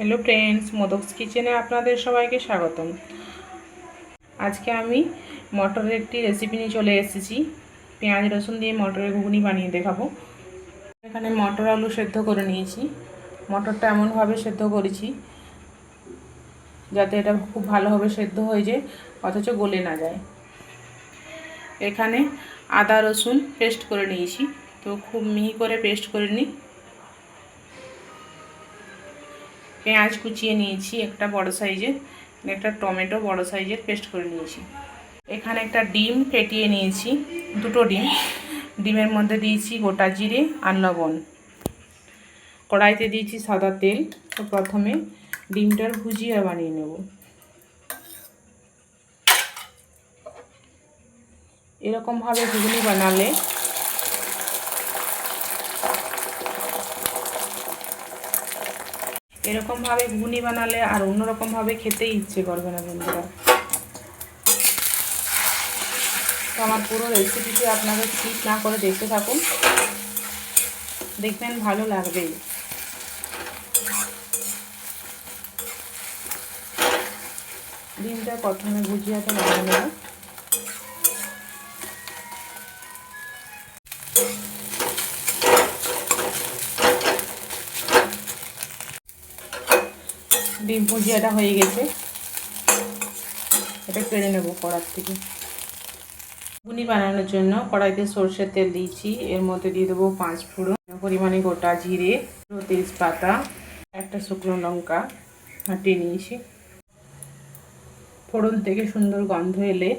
Hello friends, মোদকস কিচেনে আপনাদের সবাইকে স্বাগতম। আজকে আমি মটরের একটি রেসিপি নিয়ে চলে এসেছি। পেঁয়াজ, রসুন দিয়ে মটরের ঘুগনি বানিয়ে দেখাবো। এখানে মটর আলু সেদ্ধ করে নিয়েছি। মটরটা এমনভাবে সেদ্ধ করেছি যাতে এটা খুব ভালোভাবে সেদ্ধ হয়ে যায়, অথচ গলে না যায়। এখানে আদা, রসুন পেস্ট করে নিয়েছি। তো খুব মিহি করে পেস্ট করে নিই। পেঁয়াজ কুচিয়ে নিয়েছি, একটা বড় সাইজের, একটা টমেটো বড় সাইজের পেস্ট করে নিয়েছি। এখানে একটা ডিম ফেটিয়ে নিয়েছি, দুটো ডিম। ডিমের মধ্যে দিয়েছি গোটা জিরে আর লবণ। কড়াইতে দিয়েছি সাদা তেল। তো প্রথমে ডিমটার ভুজিয়া বানিয়ে নেব। এরকমভাবে ঘুগনি বানালে এরকমভাবে ঘুগনি বানালে আর অন্যরকমভাবে খেতেই ইচ্ছে করবে না বন্ধুরা। তো আমার পুরো রেসিপিটি আপনাদের স্কিপ না করে দেখতে থাকুন। দেখবেন ভালো লাগবেই ডিমটা প্রথমে ভুজিয়াতে বানিয়ে নেব। ডিম ভুজিয়াটা হয়ে গেছে। এটা কেড়ে নেব কড়ার থেকে। ঘুগনি বানানোর জন্য কড়াইতে সর্ষের তেল দিয়েছি। এর মধ্যে দিয়ে দেবো পাঁচ ফোড়ন, পরিমাণে গোটা জিরে, তেজপাতা, একটা শুকনো লঙ্কা, হাঁটিয়ে নিয়েছি। ফোড়ন থেকে সুন্দর গন্ধ এলে,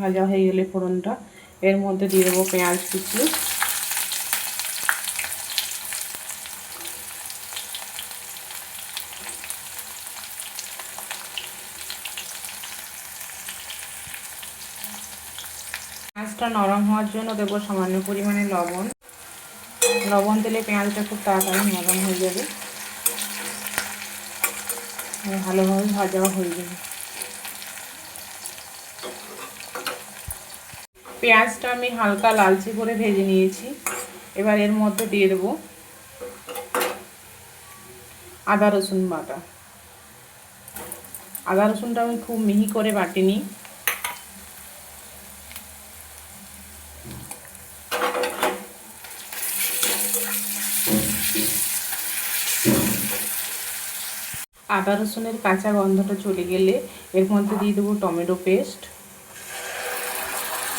ভাজা হয়ে গেলে ফোড়নটা। এর মধ্যে দিয়ে দেবো পেঁয়াজ কুচি পেঁয়াজটা নরম হওয়ার জন্য দেবো সামান্য পরিমাণে লবণ। লবণ দিলে পেঁয়াজটা খুব তাড়াতাড়ি নরম হয়ে যাবে। ভালোভাবে ভাজাও হয়ে যাবে। পেঁয়াজটা আমি হালকা লালচে করে ভেজে নিয়েছি। এবার এর মধ্যে দিয়ে দেবো আদা রসুন বাটা। আদা রসুনটা আমি খুব মিহি করে বাটিনি। আদা রসুনের কাঁচা গন্ধটা চলে গেলে এর মধ্যে দিয়ে দেবো টমেটো পেস্ট।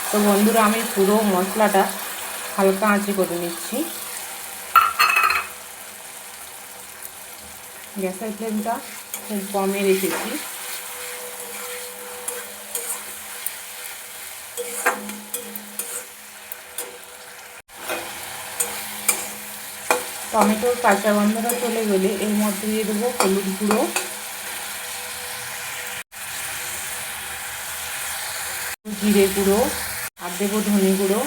তো বন্ধুরা, আমি পুরো মশলাটা হালকা আঁচে করে নিচ্ছি। গ্যাসের ফ্লেমটা খুব কমে রেখেছি। টমেটোর কাঁচা গন্ধটা চলে গেলে এর মধ্যে দিয়ে দেবো হলুদ গুঁড়ো। জিরে গুঁড়ো আর দেবো ধনে গুঁড়ো।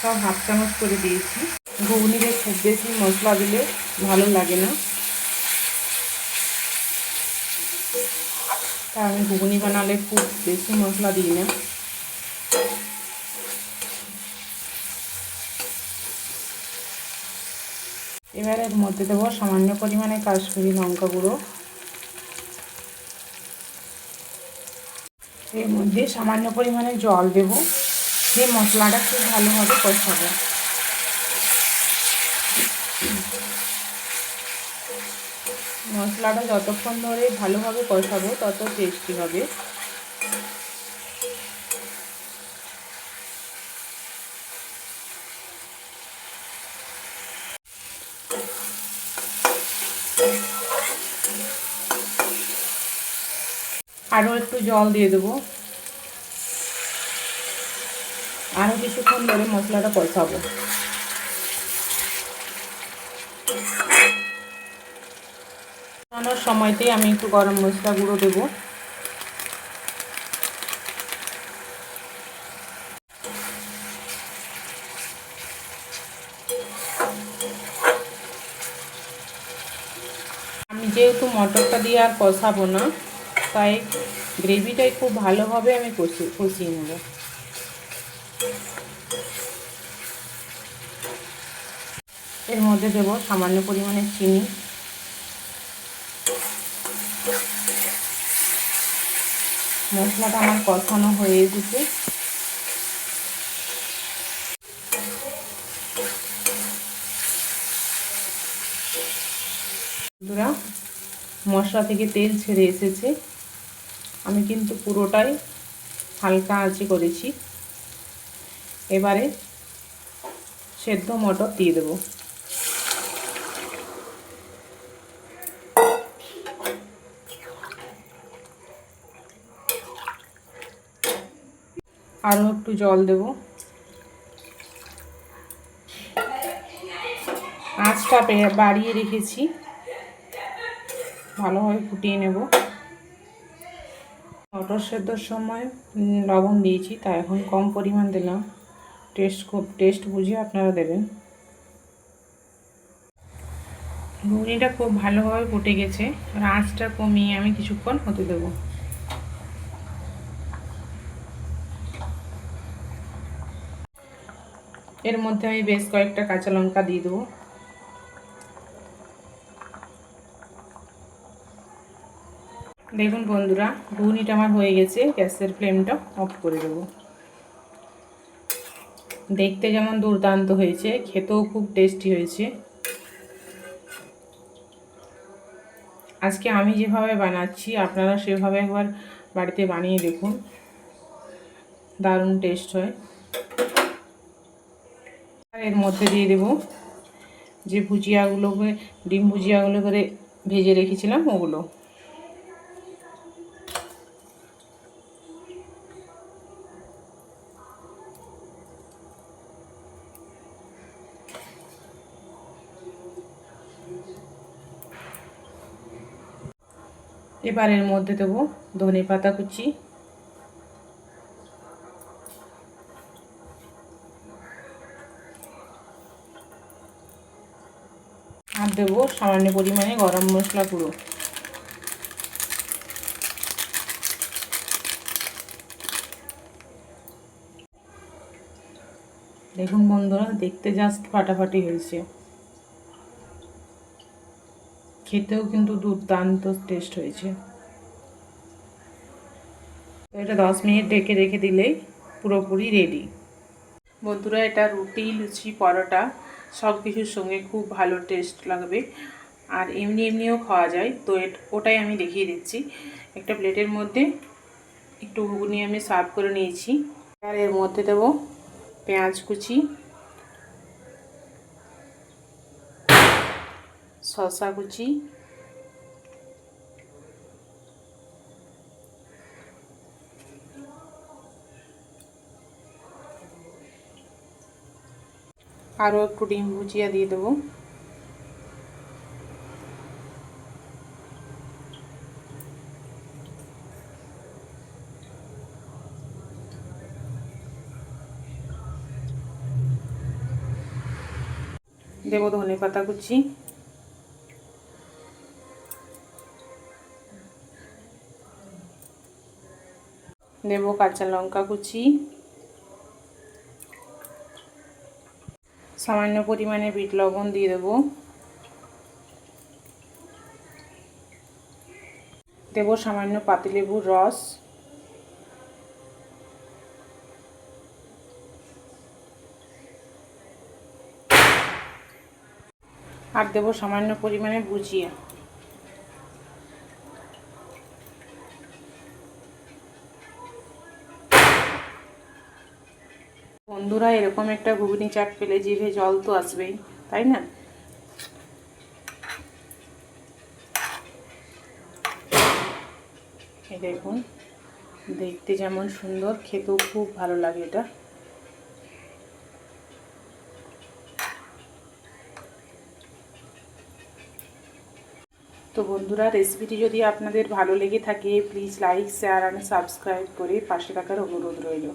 সব হাফ চামচ করে দিয়েছি। ঘুগনিতে খুব বেশি মশলা দিলে ভালো লাগে না। তা আমি ঘুগনি বানালে খুব বেশি মশলা দিই না। এবার এর মধ্যে দেবো সামান্য পরিমাণে কাশ্মীরি লঙ্কা গুঁড়ো। এর মধ্যে সামান্য পরিমাণে জল দেব। দিয়ে মশলাটা খুব ভালোভাবে কষাবো। মশলাটা যতক্ষণ ধরে ভালোভাবে কষাবো, তত টেস্টি হবে। আরও একটু জল দিয়ে দেবো। আরও কিছুক্ষণ ধরে মশলাটা কষাবো। সময়তেই আমি একটু গরম মশলা গুঁড়ো দেবো। আমি যেহেতু মটরটা দিয়ে আর কষাবো না তাই গ্রেভিটাই খুব ভালোভাবে আমি কষিয়ে কষিয়ে নেব। এর মধ্যে দেব সামান্য পরিমাণে চিনি। মশলাটা আমার কষানো হয়ে এসেছে। মশলা থেকে তেল ছেড়ে এসেছে। আমি কিন্তু পুরোটাই হালকা আঁচে করেছি। এবারে সেদ্ধ মটর দিয়ে দেবো। আরও একটু জল দেব। আঁচটা বাড়িয়ে রেখেছি। ভালোভাবে ফুটিয়ে নেব। মটর সেদ্ধর সময় লবণ দিয়েছি, তাই এখন কম পরিমাণ দিলাম। টেস্ট খুব, টেস্ট বুঝে আপনারা দেবেন। ঘুগনিটা খুব ভালোভাবে ফুটে গেছে। আর আঁচটা কমিয়ে আমি কিছুক্ষণ হতে দেবো। এর মধ্যে আমি বেশ কয়েকটা কাঁচা লঙ্কা দিয়ে দেবো। দেখুন বন্ধুরা ঘুগনিটা আমার হয়ে গেছে, গ্যাসের ফ্লেমটা অফ করে দেবো। দেখতে যেমন দুর্দান্ত হয়েছে, খেতেও খুব টেস্টি হয়েছে। আজকে আমি যেভাবে বানাচ্ছি, আপনারা সেভাবে একবার বাড়িতে বানিয়ে দেখুন। দারুণ টেস্ট হয়। এর মধ্যে দিয়ে দেব যে ভুজিয়াগুলোকে, ডিম ভুজিয়াগুলো করে ভেজে রেখেছিলাম, ওগুলো। এবার এর মধ্যে দেবো ধনে পাতা কুচি। আর দেবো সামান্য পরিমাণে গরম মশলা গুঁড়ো। দেখুন বন্ধুরা, দেখতে জাস্ট ফাটাফাটি হয়েছে। খেতেও কিন্তু দুর্দান্ত টেস্ট হয়েছে। এটা দশ মিনিট ঢেকে রেখে দিলেই পুরোপুরি রেডি বন্ধুরা, এটা রুটি, লুচি, পরোটা সব কিছুর সঙ্গে খুব ভালো টেস্ট লাগবে। আর এমনি এমনিও খাওয়া যায়। তো ওটাই আমি দেখিয়ে দিচ্ছি। একটা প্লেটের মধ্যে একটু ঘুগনি আমি সার্ভ করে নিয়েছি। আর এর মধ্যে দেবো পেঁয়াজ কুচি শসা কুচি। আরও একটু ডিম ভুজিয়া দিয়ে দেবো। দেবো ধনে পাতা কুচি। দেবো কাঁচা লঙ্কা কুচি। সামান্য পরিমাণে বিট লবণ দিয়ে দেবো। দেব সামান্য পাতিলেবুর রস। আর দেব সামান্য পরিমাণে ভুজিয়া। বন্ধুরা, এরকম একটা ঘুগনি চাট পেলে জিভে জল তো আসবেই, তাই না? দেখুন, দেখতে যেমন সুন্দর, খেতেও খুব ভালো লাগে এটা। তো বন্ধুরা, রেসিপিটি যদি আপনাদের ভালো লেগে থাকে please like share and subscribe করে পাশে থাকার অনুরোধ রইল।